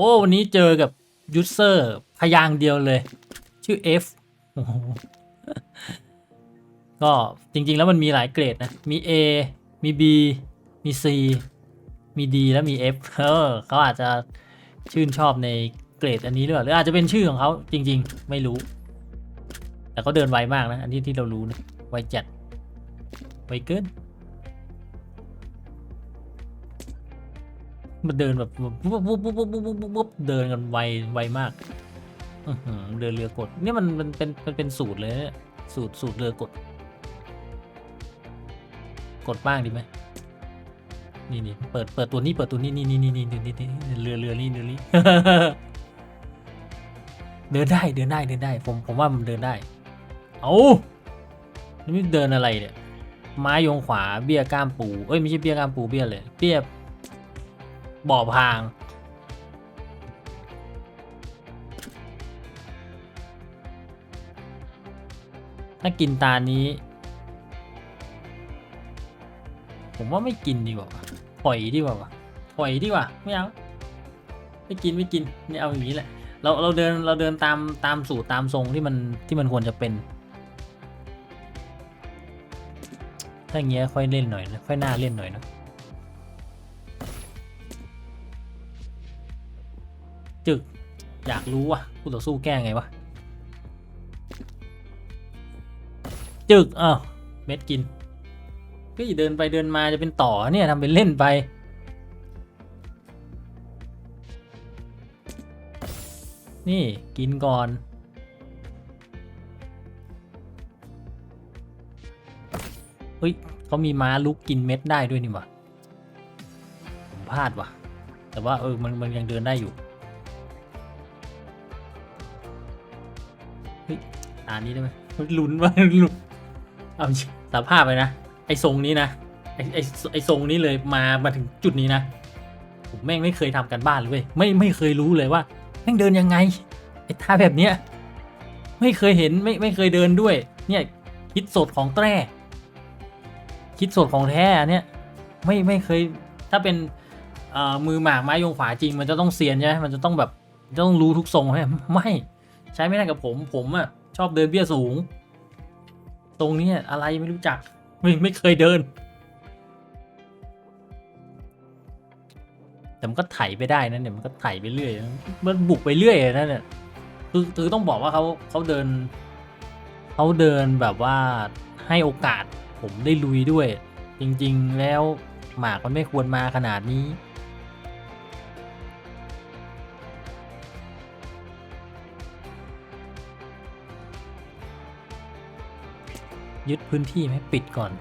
โอ้วันนี้เจอกับยูเซอร์พยางเดียวเลย ชื่อ F โอ้โหก็จริง ๆ แล้วมันมีหลายเกรดนะ มี A มี B มี C มี D แล้วมี F เออเขาอาจจะชื่นชอบในเกรดอันนี้หรือเปล่าหรืออาจจะเป็นชื่อของเขาจริง ๆ ไม่รู้ แต่เขาเดินไวมากนะ อันนี้ที่เรารู้นะไวจัดไวเกิน มันเดินแบบปุ๊บปุ๊บปุ๊บปุ๊บปุ๊บปุ๊บปุ๊บเดินกันไวไวมากเดินเรือกดนี่มันมันเป็นมันเป็นสูตรเลยสูตรสูตรเรือกด กดบ้างดีไหมนี่นี่เปิดเปิดตัวนี้เปิดตัวนี้นี่นี่นี่นี่นี่นี่เรือเรือนี่เรือนี่เดินได้เดินได้เดินได้ ผมผมว่ามันเดินได้ เอานี่เดินอะไรเนี่ยไม้ยงขวาเบี้ยก้ามปูเอ้ยไม่ใช่เบี้ยก้ามปูเบี้ยเลยเบี้ย บ่อพาง ถ้ากินตานี้ ผมว่าไม่กินดีกว่าปล่อยดีกว่าปล่อยดีกว่าไม่เอาไม่กินไม่กินนี่เอาอย่างนี้แหละ เราเราเดินเราเดินตามตามสูตรตามทรงที่มันที่มันควรจะเป็นถ้าอย่างเงี้ยค่อยเล่นหน่อยนะค่อยน่าเล่นหน่อยนะ จึก อยากรู้ว่ะคู่ต่อสู้แก้ไงวะ จึกอ้าวเม็ดกินก็อย่เดินไปเดินมาจะเป็นต่อเนี่ยทำเป็นเล่นไป นี่กินก่อนเฮ้ยเขามีม้าลุกกินเม็ดได้ด้วยนี่ว่าผมพลาดว่ะ แต่ว่าเออมันมันยังเดินได้อยู่านี้ได้ไหมลุ้นว่าลุ้นเอาสภาพเลยนะ ไอ้ทรงนี้นะ ไอ้ไอ้ไอ้ทรงนี้เลยมามาถึงจุดนี้นะ ผมแม่งไม่เคยทำกันบ้านเลยไม่ไม่เคยรู้เลยว่าแม่งเดินยังไงไอ้ท่าแบบเนี้ยไม่เคยเห็นไม่ไม่เคยเดินด้วย เนี่ยคิดสดของแตร่คิดสดของแท้อันเนี่ยไม่ไม่เคยถ้าเป็นอ่อมือหมากไม้ยงขวาจริง มันจะต้องเซียนใช่ไหมมันจะต้องแบบจะต้องรู้ทุกทรงใช่ไหมไม่ ใช้ไม่ได้กับผมผมอะ ชอบเดินเบี้ยสูง ตรงนี้อะไรไม่รู้จัก ไม่ไม่เคยเดิน แต่มันก็ไถไปได้นะเนี่ยมันก็ไถไปเรื่อย มันบุกไปเรื่อยนะเนี่ยคือคือต้องบอกว่าเขาเขาเดินเขาเดินแบบว่าให้โอกาสผมได้ลุยด้วย จริง ๆ แล้วหมากมันไม่ควรมาขนาดนี้ ยึดพื้นที่ไหมปิดก่อน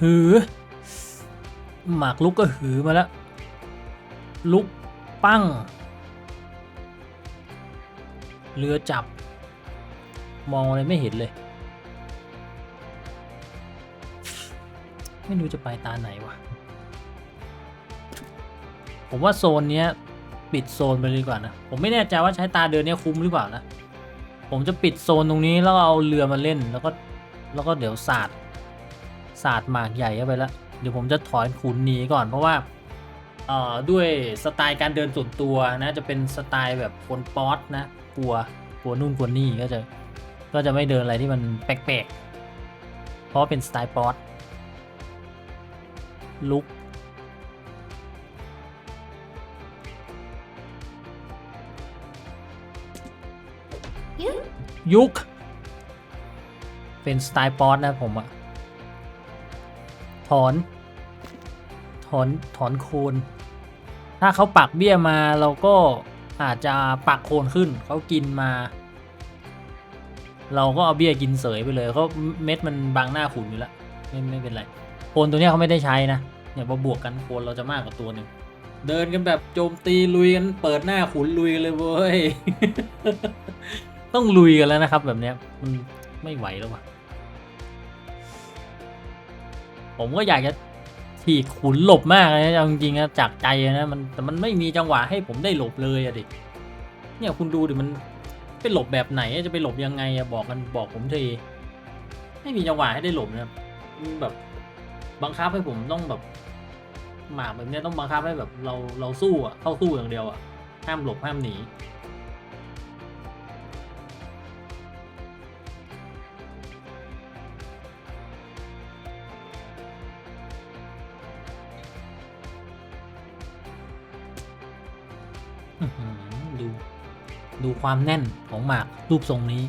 หือ หมากลุกก็หือมาแล้ว ลุกปั้ง เรือจับ มองอะไรไม่เห็นเลย ไม่รู้จะไปตาไหนวะ ผมว่าโซนเนี้ยปิดโซนไปเลยดีกว่านะ ผมไม่แน่ใจว่าใช้ตาเดินเนี้ยคุ้มหรือเปล่านะ ผมจะปิดโซนตรงนี้แล้วเอาเรือมาเล่นแล้วก็แล้วก็เดี๋ยวสาดศาสตร์หมากใหญ่เข้าไปแล้วเดี๋ยวผมจะถอนขุนหนีก่อนเพราะว่าเอ่อด้วยสไตล์การเดินส่วนตัวนะจะเป็นสไตล์แบบคนป๊อตนะกลัวกลัวนู่นกลัวนี่ก็จะก็จะไม่เดินอะไรที่มันแปลกๆ เพราะเป็นสไตล์ป๊อตลุก ยุค เป็นสไตล์ป๊อตนะผมอะถอน ถอน ถอนโคนถ้าเขาปักเบี้ยมาเราก็อาจจะปักโคนขึ้น เขากินมา เราก็เอาเบี้ยกินเสยไปเลยเขาเม็ดมันบังหน้าขุนอยู่แล้วไม่ไม่เป็นไรโคนตัวนี้เขาไม่ได้ใช้นะเนี่ยพอบวกกันโคนเราจะมากกว่าตัวหนึ่งเดินกันแบบโจมตีลุยกันเปิดหน้าขุนลุยเลยเว้ย ต้องลุยกันแล้วนะครับ แบบเนี้ยมันไม่ไหวแล้ววะผมก็อยากจะถีกขุนหลบมากเลยนะเอาจริงๆนะจากใจนะมันแต่มันไม่มีจังหวะให้ผมได้หลบเลยอะดิเนี่ยคุณดูดิมันไปหลบแบบไหนจะไปหลบยังไงอะบอกกันบอกผมทีไม่มีจังหวะให้ได้หลบนะครับแบบบังคับให้ผมต้องแบบหมากแบบเนี้ยต้องบังคับให้แบบเราเราสู้อะเข้าสู้อย่างเดียวอะห้ามหลบห้ามหนี ความแน่นของหมากรูปทรงนี้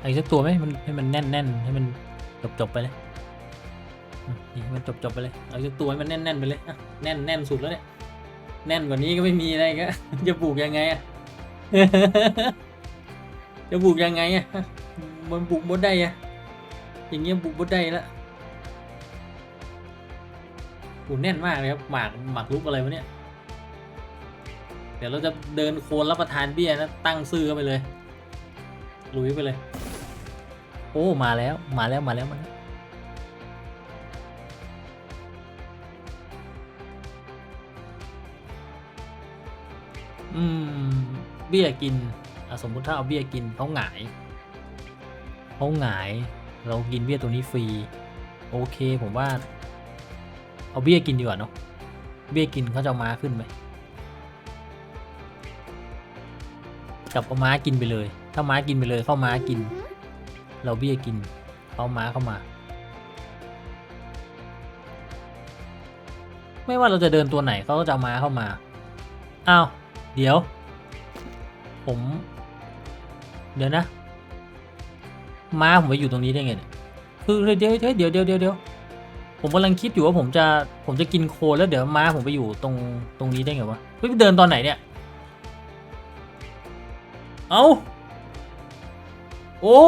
ไอ้สักตัวไหมมันให้มันแน่นแน่นให้มันจบจบไปเลยนี่มันจบจบไปเลยเอาสักตัวให้มันแน่นแน่นไปเลยแน่นแน่นสุดแล้วเนี่ยแน่นกว่านี้ก็ไม่มีอะไรก็จะปลูกยังไงอะจะปลูกยังไงอะมันปลูกบดได้อะอย่างเงี้ยปลูกบดได้ละโอ้แน่นมากเลยครับหมากหมากรุกอะไรวะเนี่ย เดี๋ยวเราจะเดินโคนรับประทานเบี้ยนะ ตั้งซื่อไปเลย ลุยไปเลย โอ้ มาแล้ว มาแล้ว มาแล้ว มาแล้วอืม เบี้ยกินสมมุติถ้าเอาเบี้ยกินเขาหงายเขาหงาย เรากินเบี้ยตัวนี้ฟรี โอเคผมว่า เอาเบี้ยกินดีกว่าเนาะ เบี้ยกินเขาจะมาขึ้นไหม กับเอาม้ากินไปเลย ถ้าม้ากินไปเลยเข้าม้ากิน เราเบี้ยกิน เขาม้าเข้ามา ไม่ว่าเราจะเดินตัวไหนเขาก็จะเอาม้าเข้ามา อ้าว เดี๋ยว ผม เดี๋ยวนะ ม้าผมไปอยู่ตรงนี้ได้ไงเนี่ยคือเดี๋ยวเดี๋ยวเดี๋ยวเดี๋ยวเดี๋ยวผมกำลังคิดอยู่ว่าผมจะผมจะกินโคแล้วเดี๋ยวม้าผมไปอยู่ตรงตรงนี้ได้ไงวะเฮ้ยไปเดินตอนไหนเนี่ย เอาโอ้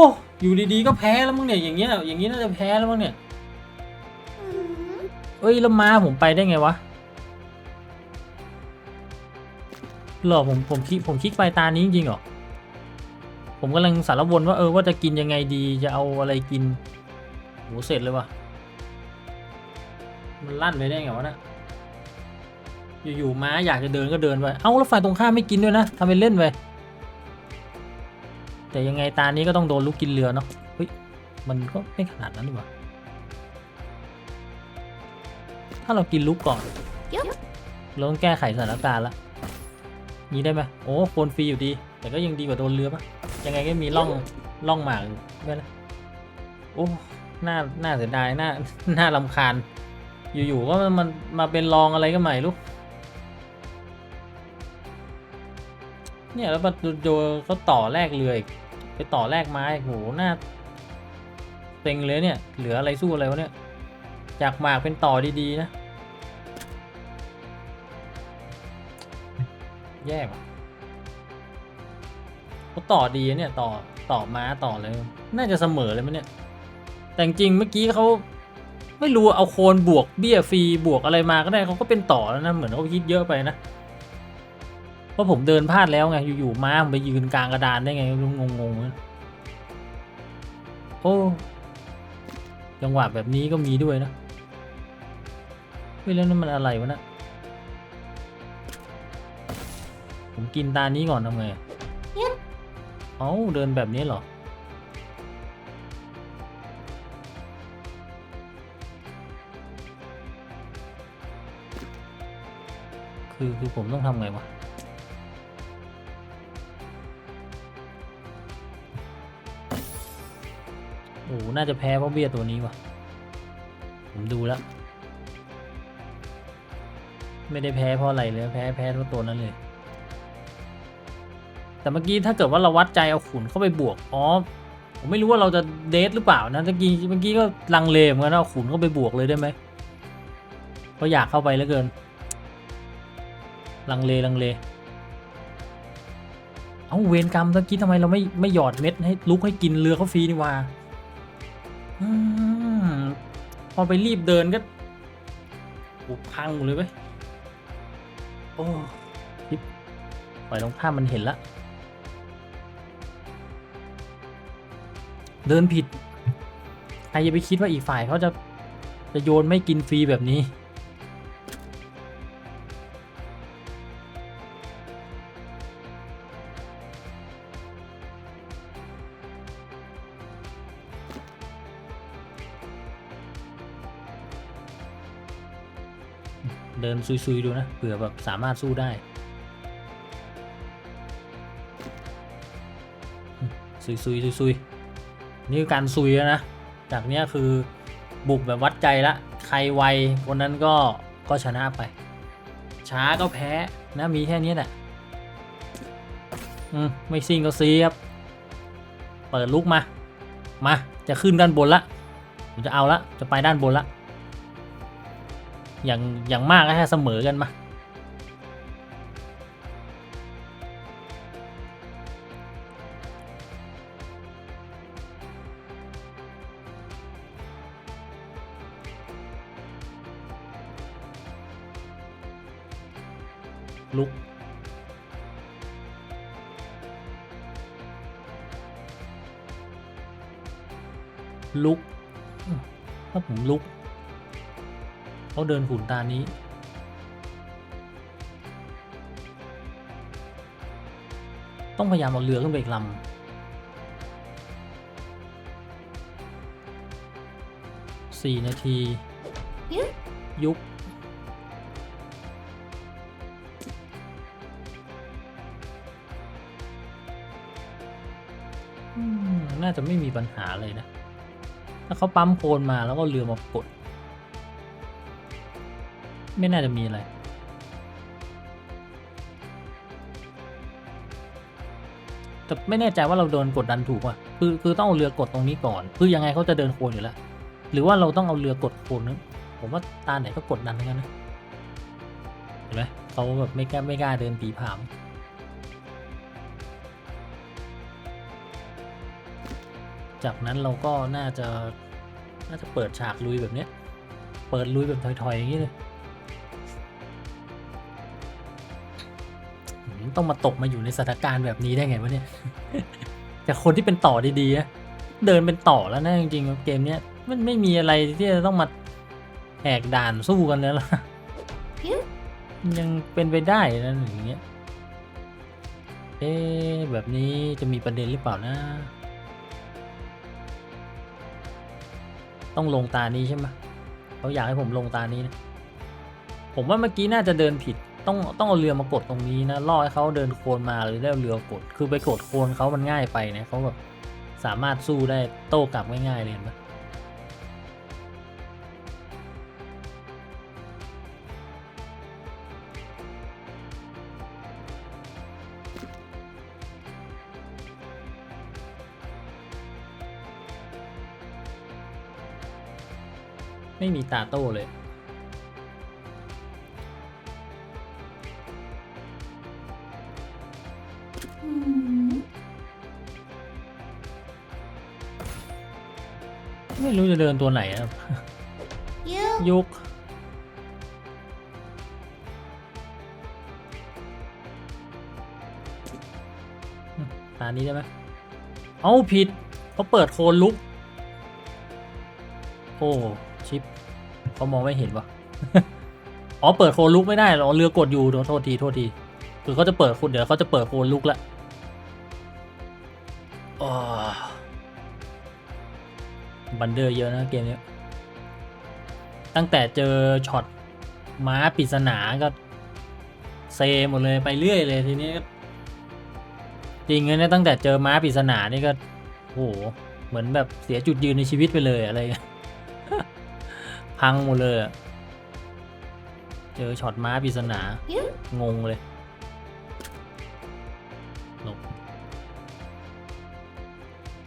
อยู่ดีๆก็แพ้แล้วมั้งเนี่ย อย่างเงี้ย อย่างงี้น่าจะแพ้แล้วมั้งเนี่ย เอ้ยแล้วม้าผมไปได้ไงวะ หรอผมผมคิดผมคลิกไปตานี้จริงๆหรอ ผมกำลังสารวนว่าเออว่าจะกินยังไงดี จะเอาอะไรกินโหเสร็จเลยวะมันลั่นไปได้ไงวะเนะอยู่ๆม้าอยากจะเดินก็เดินไป เอ้าแล้วฝ่ายตรงข้ามไม่กินด้วยนะทำเป็นเล่นไป แต่ยังไงตานี้ก็ต้องโดนลูกกินเรือเนาะเฮ้ยมันก็ไม่ขนาดนั้นดีกว่าถ้าเรากินลูกก่อนเราต้องแก้ไขสถานการณ์ละนี้ได้ไหมโอ้โคนฟรีอยู่ดี แต่ก็ยังดีกว่าโดนเรือปะยังไงก็มีร่องร่องหมากด้วยนะโอ้น่าน่าเสียดายน่าน่าลำคาญ อยู่ๆก็มันมันมาเป็นรองอะไรก็ใหม่ลูกเนี่ยแล้วมาโดนเขาต่อแลกเรืออีกไป ต่อแลกไม้โหหน้าเต็งเลยเนี่ย เหลืออะไรสู้อะไรวะเนี่ยจากหมากเป็นต่อดีๆนะ แย่ว่ะเขาต่อดีเนี่ยต่อต่อม้าต่อเลย น่าจะเสมอเลยมั้ยเนี่ย แต่จริงเมื่อกี้เขาไม่รู้เอาโคนบวกเบี้ยฟรีบวกอะไรมาก็ได้เขาก็เป็นต่อแล้วนะ เหมือนเขาคิดเยอะไปนะ เพราะผมเดินพลาดแล้วไงอยู่ๆม้าผมไปยืนกลางกระดานได้ไงไม่รู้งงๆนะโอ้จังหวะแบบนี้ก็มีด้วยนะเฮ้ยแล้วนั่นมันอะไรวะนะผมกินตานี้ก่อนทำไงเอ้าเดินแบบนี้เหรอคือคือผมต้องทำไงวะ อ้น่าจะแพ้เพราะเบี้ยตัวนี้วะผมดูแล้ว ไม่ได้แพ้เพราะอะไรเลยแพ้แพ้เพราะตัวนั้นเลย แต่เมื่อกี้ถ้าเกิดว่าเราวัดใจเอาขุนเข้าไปบวก อ๋อ ผมไม่รู้ว่าเราจะเดทหรือเปล่านะเมื่อกี้เมื่อกี้ก็ลังเลเหมือนกันเอาขุนเข้าไปบวกเลยได้ไหมเพราะอยากเข้าไปเหลือเกิน ลังเลลังเลเอาเวรกรรมตะกี้ทำไมเราไม่ไม่หยอดเม็ดให้ลุกให้กินเรือเขาฟรีนี่ว่า อพอไปรีบเดินก็บุพังหมดเลยเว้ยโอ้ทิปปล่อยตรงข้ามมันเห็นละ เดินผิดใครจะไปคิดว่าอีกฝ่ายเขาจะจะโยนไม่กินฟรีแบบนี้ ซุยๆดูนะเผื่อแบบสามารถสู้ได้ซุยๆซุยๆนี่คือการซุยแล้วนะ จากเนี้ยคือบุกแบบวัดใจละ ใครไวคนนั้นก็ก็ชนะไป ช้าก็แพ้นะมีแค่นี้แหละ อืม ไม่ซิงก็ซีครับ เปิดลุกมา มา จะขึ้นด้านบนละ ผมจะเอาละ จะไปด้านบนละ อย่างอย่างมากก็แค่เสมอกันมาลุกลุกถ้าผมลุก เขาเดินหุ่นตานี้ ต้องพยายามเอาเรือขึ้นไปอีกลำสี่นาที ยุกอืมน่าจะไม่มีปัญหาเลยนะ ถ้าเขาปั๊มโคนมาแล้วก็เรือมากด ไม่น่าจะมีอะไร แต่ไม่แน่ใจว่าเราโดนกดดันถูกป่ะคือคือต้องเอาเรือกดตรงนี้ก่อน คือยังไงเขาจะเดินโคนอยู่แล้ว หรือว่าเราต้องเอาเรือกดโคนนึงผมว่าตาไหนก็กดดันทั้งนั้นนะ เห็นไหมเขาแบบไม่กล้าไม่กล้าเดินปีผามจากนั้นเราก็น่าจะน่าจะเปิดฉากลุยแบบเนี้ย เปิดลุยแบบถอยๆอย่างนี้เลย ต้องมาตกมาอยู่ในสถานการณ์แบบนี้ได้ไงวะเนี่ย แต่คนที่เป็นต่อดีๆนะเดินเป็นต่อแล้วนะจริงๆเกมเนี้ยมันไม่มีอะไรที่จะต้องมาแหกด่านสู้กันแล้วล่ะยังเป็นไปได้นะอย่างเงี้ย เอ๊แบบนี้จะมีประเด็นหรือเปล่านะ ต้องลงตานี้ใช่ไหมเขาอยากให้ผมลงตานี้นะ ผมว่าเมื่อกี้น่าจะเดินผิด ต้องต้องเอาเรือมากดตรงนี้นะล่อให้เขาเดินโคลนมาหรือได้เอาเรือกด คือไปกดโคลนเขามันง่ายไปนะเขาแบบสามารถสู้ได้โต้กลับง่ายๆเลยเนไหมไม่มีตาโต้เลย ไม่รู้จะเดินตัวไหนครับ You ยุกตานี้ได้ไหมเอาผิดเขาเปิดโคนลุก โอ้ ชิปเขามองไม่เห็นวะอ๋อเปิดโคนลุกไม่ได้เหรอเรือกดอยู่โทษทีโทษทีคือเขาจะเปิดคุณเดี๋ยวเขาจะเปิดโคนลุกละอ๋อ บันเดอร์เยอะนะเกมนี้ ตั้งแต่เจอช็อตม้าปริศนาก็เซหมดเลยไปเรื่อยเลยทีนี้จริงๆเนี่ยตั้งแต่เจอม้าปริศนานี่ก็โอ้โหเหมือนแบบเสียจุดยืนในชีวิตไปเลยอะไรพังหมดเลยเจอช็อตม้าปริศนางงเลยหลบ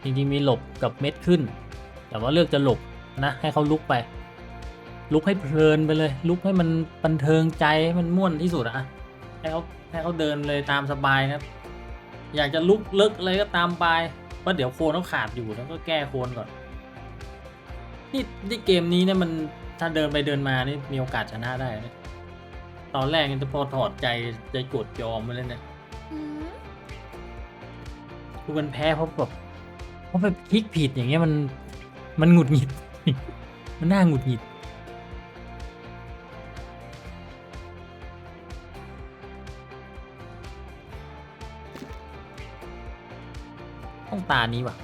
จริงๆมีหลบกับเม็ดขึ้น แต่ว่าเลือกจะหลบนะ ให้เขาลุกไป ลุกให้เพลินไปเลย ลุกให้มันบันเทิงใจให้มันม่วนที่สุดอะให้เขาให้เขาเดินเลยตามสบายนะอยากจะลุกเลิกอะไรก็ตามไปเพราะเดี๋ยวโคนเขาขาดอยู่แล้วก็แก้โคนก่อนนี่ที่เกมนี้เนี่ยมันถ้าเดินไปเดินมานี่มีโอกาสชนะได้นะตอนแรกนี่พอถอดใจใจกดยอมไปเลยเนี่ย Hmm? คือมันแพ้เพราะแบบเพราะไปคลิกผิดอย่างเงี้ยมัน มันหงุดหงิด มันน่าหงุดหงิด ต้องตานี้ว่ะ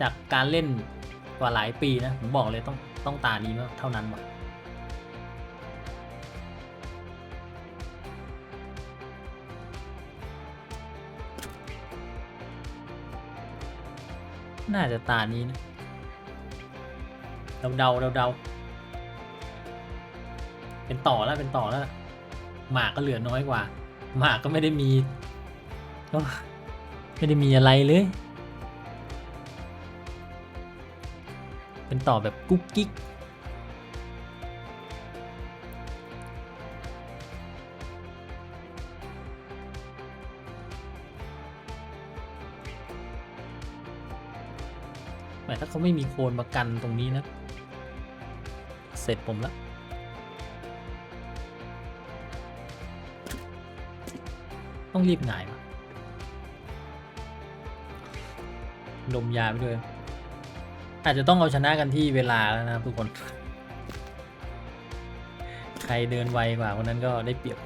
จากการเล่นกว่าหลายปีนะ ผมบอกเลยต้องต้องตานี้เท่านั้นว่ะน่าจะตานี้นะ เดาเดาเดาเดาเป็นต่อแล้วเป็นต่อแล้วหมากก็เหลือน้อยกว่า หมากก็ไม่ได้มีไม่ได้มีอะไรเลย เป็นต่อแบบกุ๊กกิ๊กแต่ถ้าเขาไม่มีโคนประกันตรงนี้นะ เสร็จผมละต้องรีบหงายวะดมยาไปด้วย อาจจะต้องเอาชนะกันที่เวลาแล้วนะทุกคน ใครเดินไวกว่าคนนั้นก็ได้เปรียบ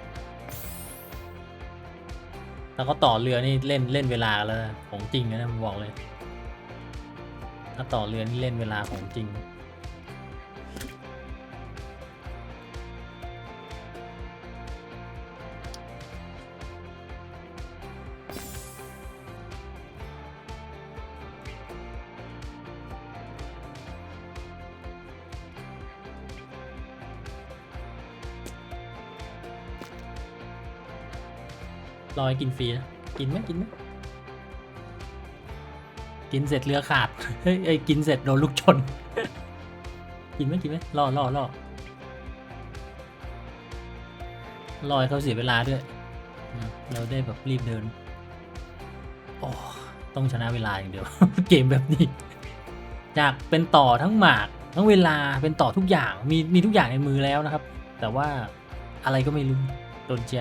แล้วก็ต่อเรือนี่เล่นเล่นเวลาแล้วนะของจริงนะผมบอกเลย ถ้าต่อเรือนี่เล่นเวลาของจริง รอให้กินฟรีนะ กินไหมกินไหมกินเสร็จเรือขาด เฮ้ยเอ้กินเสร็จโดนลูกชน กินไหมกินไหมรอรอรอรอให้เขาเสียเวลาด้วย เราได้แบบรีบเดิน โอ้ต้องชนะเวลาอย่างเดียว เกมแบบนี้ จากเป็นต่อทั้งหมากทั้งเวลาเป็นต่อทุกอย่างมีมีทุกอย่างในมือแล้วนะครับ แต่ว่าอะไรก็ไม่รู้โดนใจ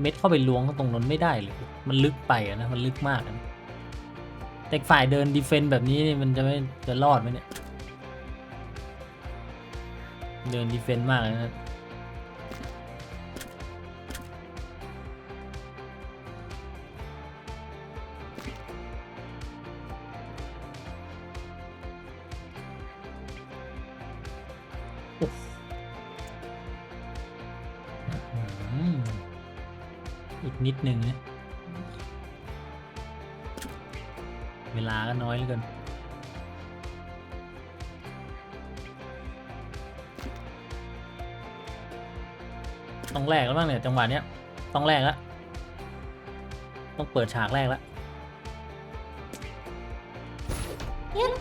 เม็ดเข้าไปล้วงตรงนั้นไม่ได้เลยมันลึกไปนะมันลึกมากนะแต่ฝ่ายเดินดีเฟนต์แบบนี้มันจะไม่จะรอดไหมเนี่ย เดินดีเฟนต์มากเลยนะ เวลาก็น้อยเหลือเกิน ต้องแรกแล้วบ้างเนี่ยจังหวะเนี้ย ต้องแรกแล้ว ต้องเปิดฉากแรกแล้วยึด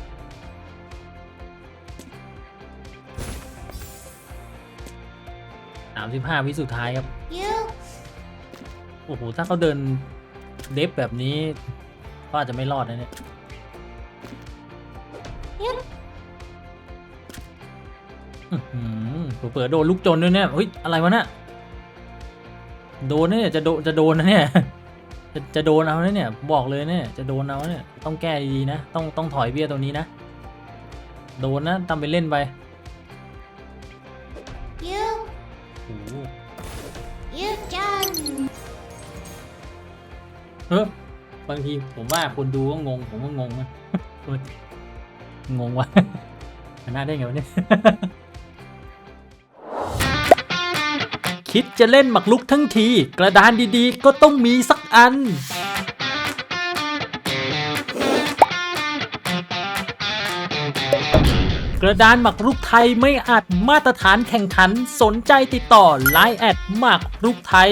สามสิบห้าวิสุดท้ายครับยึดโอ้โห ถ้าเขาเดิน เดฟแบบนี้ก็อาจจะไม่รอดนะเนี่ยอื้อหือเปิดโดนลูกจนด้วยเนี่ยเฮ้ยอะไรวะเนี่ยโดนนะเนี่ยจะโดนจะโดนนะเนี่ย จะจะโดนเอานะเนี่ย บอกเลยเนี่ย จะโดนเอาเนี่ยต้องแก้ดีๆนะ ต้องต้องถอยเบี้ยตัวนี้นะ โดนนะทำไปเล่นไป เฮ้ยบางทีผมว่าคนดูก็งง ผมก็งงนะเฮ้ยงงว่ะชนะได้ไงวะเนี่ย คิดจะเล่นหมักลุกทั้งที กระดานดีๆ ก็ต้องมีสักอัน กระดานหมักรุกไทยไม่อาจมาตรฐานแข่งขัน สนใจติดต่อ Line แอดหมักรุกไทย